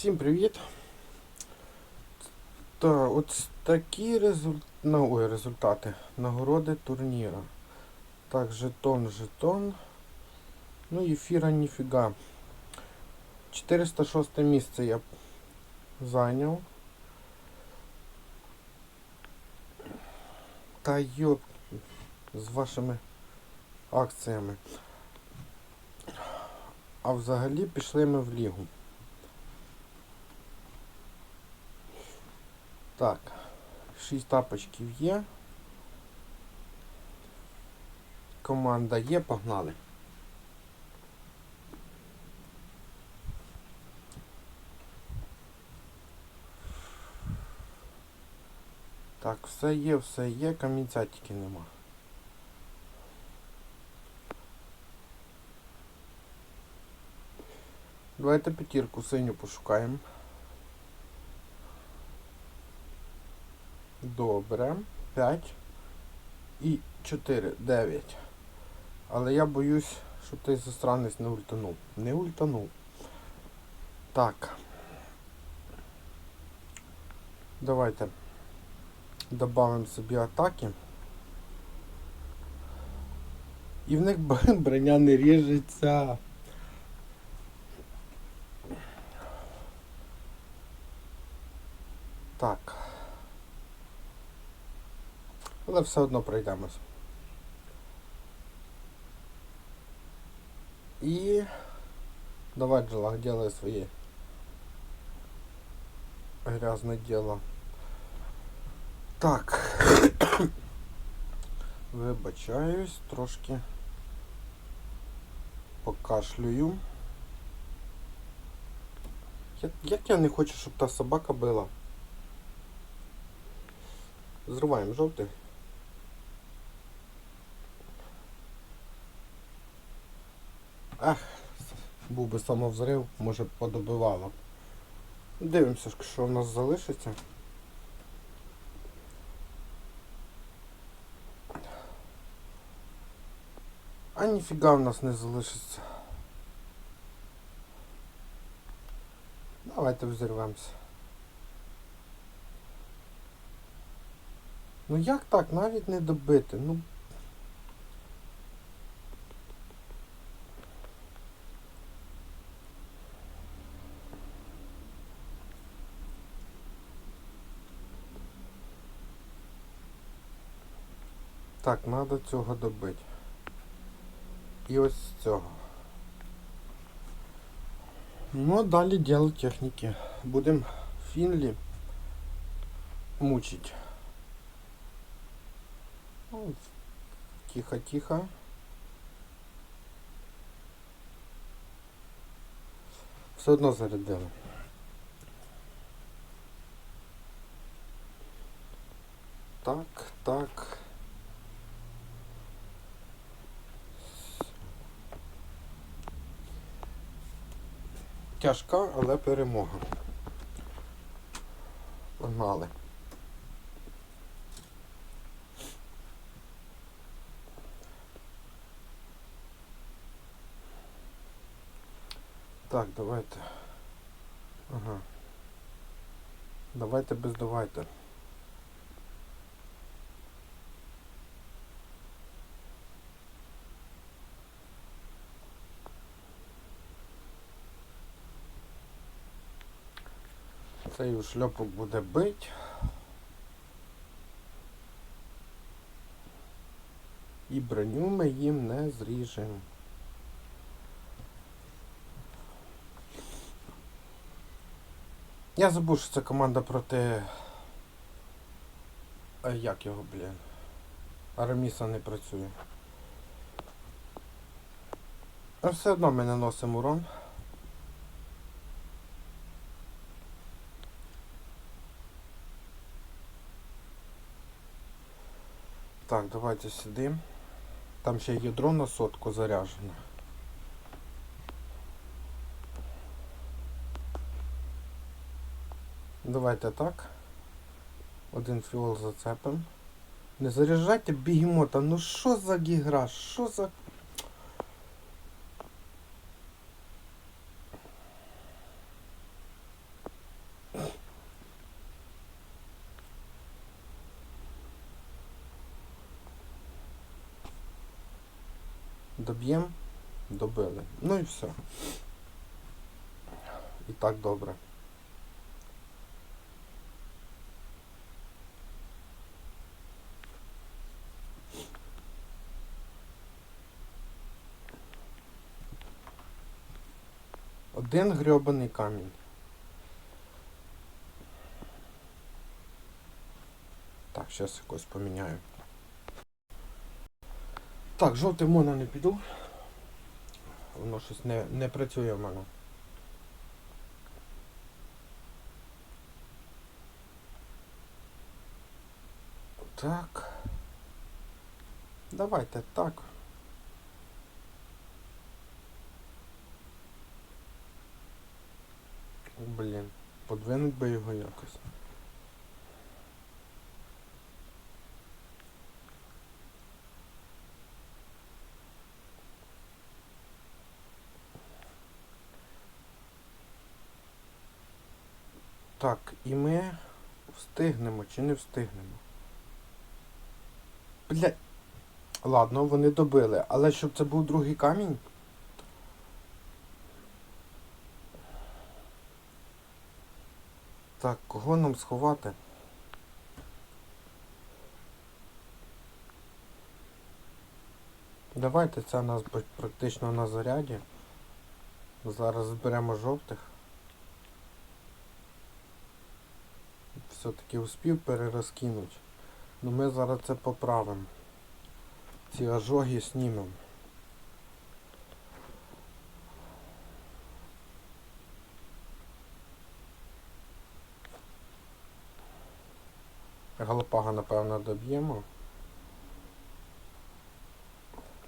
Всім привіт! Та, от такі результ... ну, ой, результати. Нагороди турніра. Так, жетон, жетон. Ну і фіра ніфіга. 406 місце я зайняв. Та йоп, з вашими акціями. А взагалі пішли ми в лігу. Так, 6 тапочків є. Команда є, погнали. Так, все є, все є, камінця тільки нема. Давайте п'ятірку синю пошукаємо. Добре. 5 і 4, 9. Але я боюсь, щоб той застранець не ультанув. Не ультанув. Так. Давайте додамо собі атаки. І в них броня не ріжеться. Так. Але все одно пройдемось. І давай, Джелах, делай своє грязне діло. Так. Вибачаюсь, трошки покашлюю. Як, як я не хочу, щоб та собака била? Зриваємо жовтий. Ах, був би самовзрив, може б подобивало. Дивимося, що в нас залишиться. А ніфіга в нас не залишиться. Давайте взірвемося. Ну як так? Навіть не добити. Ну. Так, треба цього добити. І ось цього. Ну, а далі діло техніки. Будемо Фінлі мучить. Ну, Тихо-тихо. Все одно зарядили. Так, так. Тяжка, але перемога. Погнали. Так, давайте. Ага. Давайте без давайте. Цей ушльопок буде бить. І броню ми їм не зріжемо. Я забув, що це команда проти... А як його, блін? Араміса не працює. А все одно ми наносимо урон. Так, давайте сюди. Там ще ядро на сотку заряджено. Давайте так. Один фіол зацепим. Не заряджайте бігемота. Ну що за гігра? Що за... доб'ємо, добили. Ну і все. І так добре. Один грьобаний камінь. Так, зараз якось поміняю. Так, жовтий моно не піду. Воно щось не, не працює в мене. Так. Давайте так. Блін, подвинуть би його якось. Так, і ми встигнемо чи не встигнемо. Бля. Ладно, вони добили, але щоб це був другий камінь. Так, кого нам сховати? Давайте це у нас практично на заряді. Зараз зберемо жовтих. Все-таки успів перерозкинуть. Ну ми зараз це поправимо. Ці ожоги знімемо. Галопага, напевно, доб'ємо.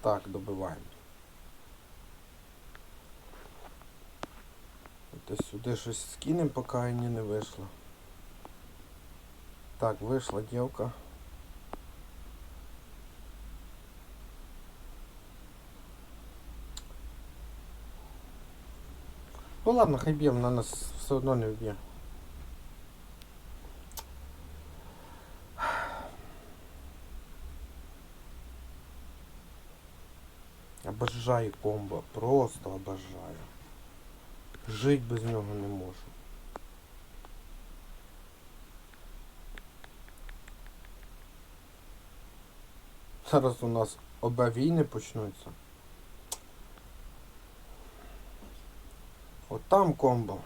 Так, добиваємо. Десь сюди щось скинемо, поки ні не вийшло. Так, вийшла дівка. Ну ладно, хай б'є, вона нас все одно не вб'є. Обожаю комбо, просто обожаю. Жить без нього не можу. Зараз у нас оба війни почнуться. От там комбо.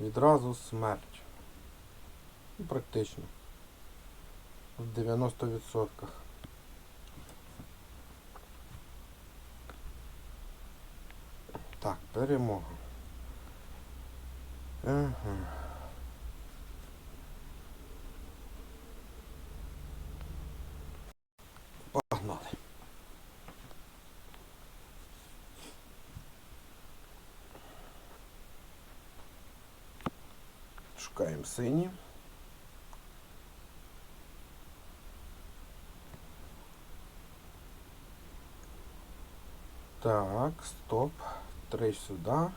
Відразу смерть. Ну, практично. В 90%. Так, перемога. Ага. Погнали. Шукаємо сині. Так, стоп. Три сюди.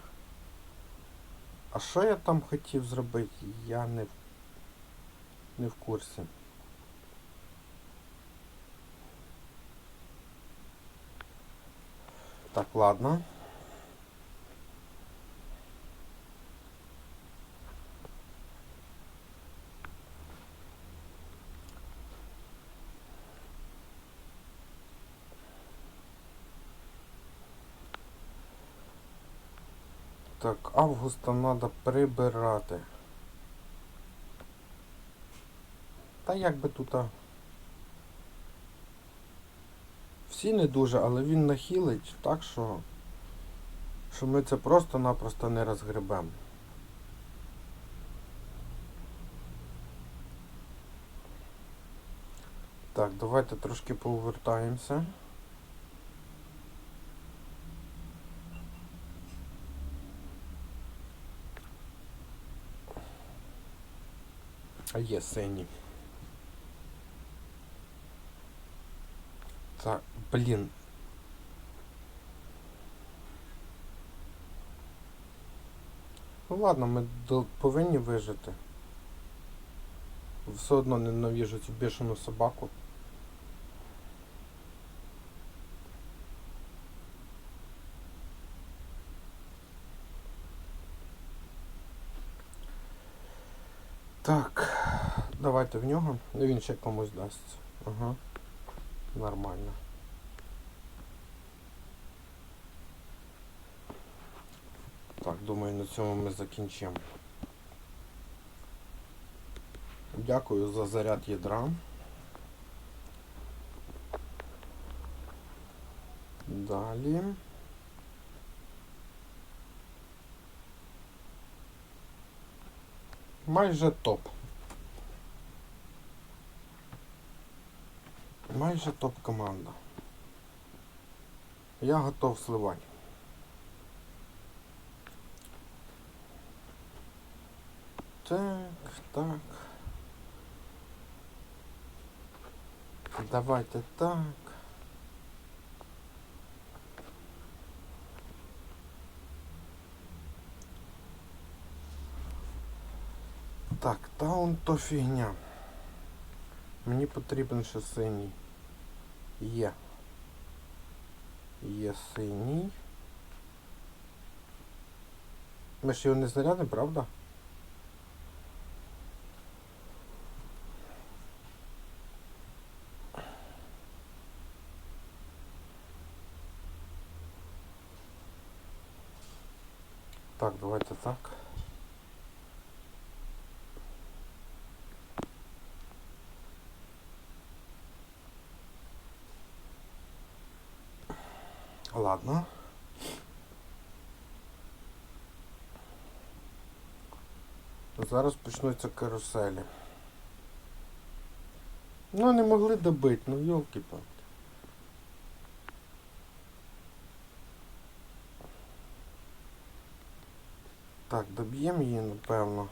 А що я там хотів зробити? Я не, в- не в курсі. Так, ладно. Так, августа треба прибирати. Та як би тут. Всі не дуже, але він нахилить так, що, що ми це просто-напросто не розгребемо. Так, давайте трошки повертаємося. А є сині. Так, блін. Ну ладно, ми повинні вижити. Все одно ненавіжу цю бішену собаку. Так, давайте в нього. Ну він ще комусь дасть. Ага. Нормально. Так, думаю, на цьому ми закінчимо. Дякую за заряд ядра. Далі. Майже топ. Майже топ команда. Я готов сливати. Так, так. Давайте так. Так, таун то фігня. Мені потрібен ще синій. Є. Є синій. Ми ж його не зарядимо, правда? Так, давайте так. Ладно. Зараз почнуться каруселі. Ну, не могли добити, ну йолки палки Так, доб'ємо її, напевно.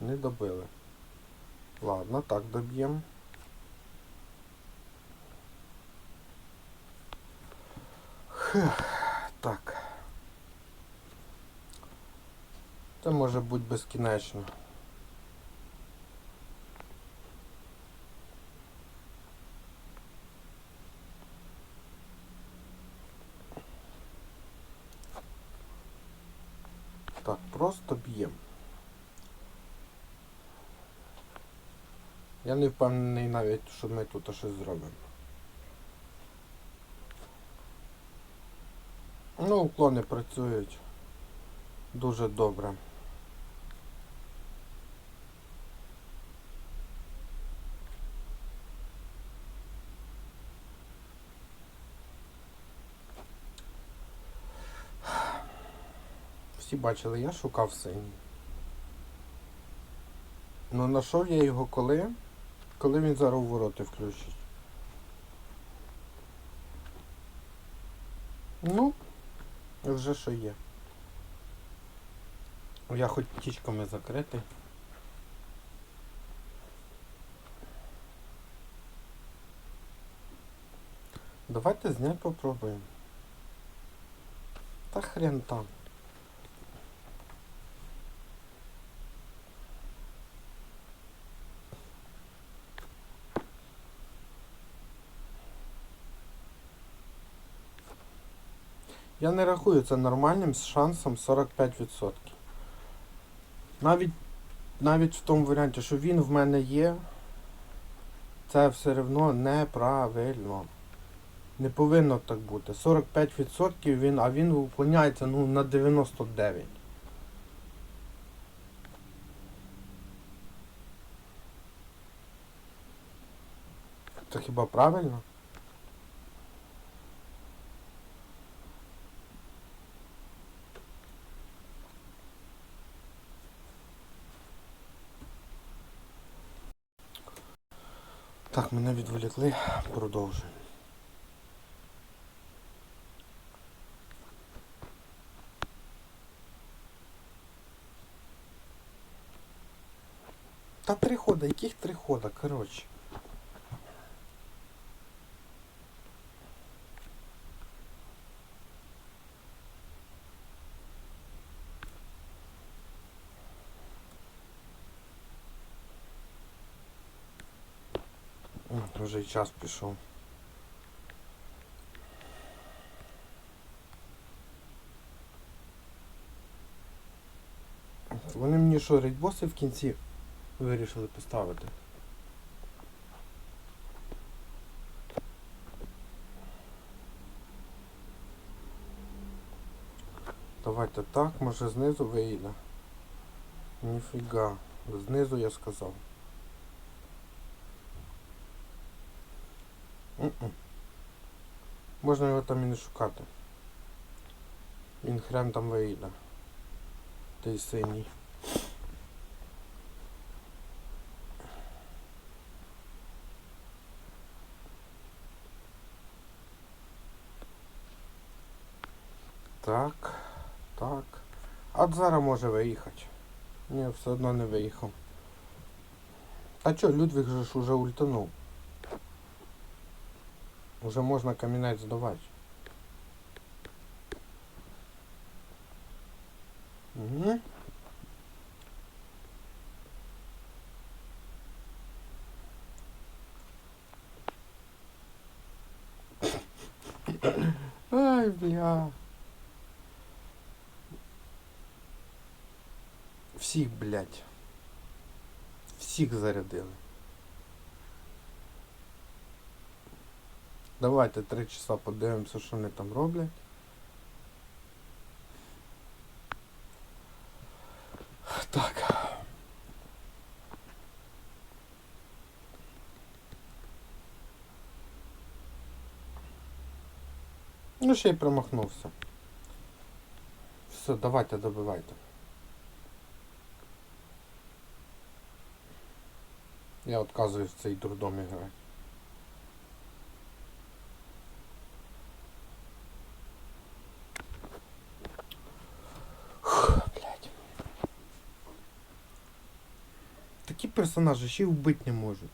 Не добили. Ладно, так доб'ємо. Так. Це може бути безкінечно. Так, просто б'ємо. Я не впевнений навіть, що ми тут щось зробимо. Ну, уклони працюють дуже добре. Всі бачили, я шукав синій. Ну знайшов я його коли? Коли він зараз вороти включить. Ну, вже що є. Я хоч птічками закритий. Давайте знять попробуємо. Та хрен там. Я не рахую це нормальним з шансом 45%. Навіть навіть в тому варіанті, що він в мене є, це все одно неправильно. Не повинно так бути. 45% він, а він виповняється ну, на 99%. Це хіба правильно? Так, мене відволікли, продовжуємо. Та три хода, яких три хода, коротше. Вже й час пішов. Вони мені що, рейдбоси в кінці вирішили поставити. Давайте так, може знизу вийде. Ніфіга. Знизу я сказав. Можна його там і не шукати. Він хрен там вийде. Той синій. Так, так. А зараз може виїхати. Ні, все одно не виїхав. А чо, Людвиг же ж уже ультанув. Уже можна камінець здавати. Угу. Ай, бля. Всіх, блядь. Всіх зарядили. Давайте три часа подивимося, що вони там роблять. Так. Ну, ще й промахнувся. Все, давайте добивайте. Я отказуюсь в цей дурдом грати. Фух, блядь. Такі персонажі ще й вбити не можуть.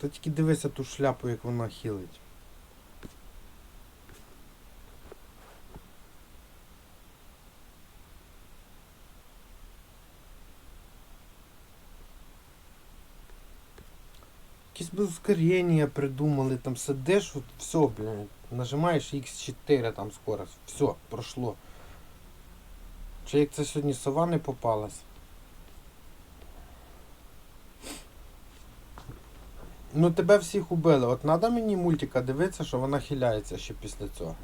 Та тільки дивися ту шляпу, як вона хилить. Якісь би ускорення придумали, там сидиш, от все, блядь, нажимаєш X4 там скорость, все, прошло. Чи як це сьогодні сова не попалась? Ну тебе всіх убили. От надо мені мультика дивитися, що вона хиляється ще після цього.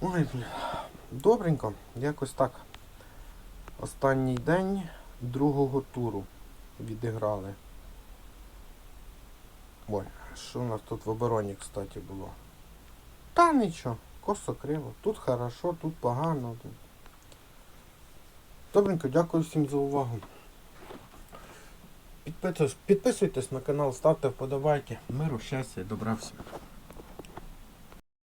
Ой, бля. Добренько, якось так. Останній день другого туру відіграли. Ой, що у нас тут в обороні, кстати, було? Та нічого, косо криво. Тут хорошо, тут погано. Добренько, дякую всім за увагу. Підписуйтесь на канал, ставте вподобайки. Миру, щастя і добра всім.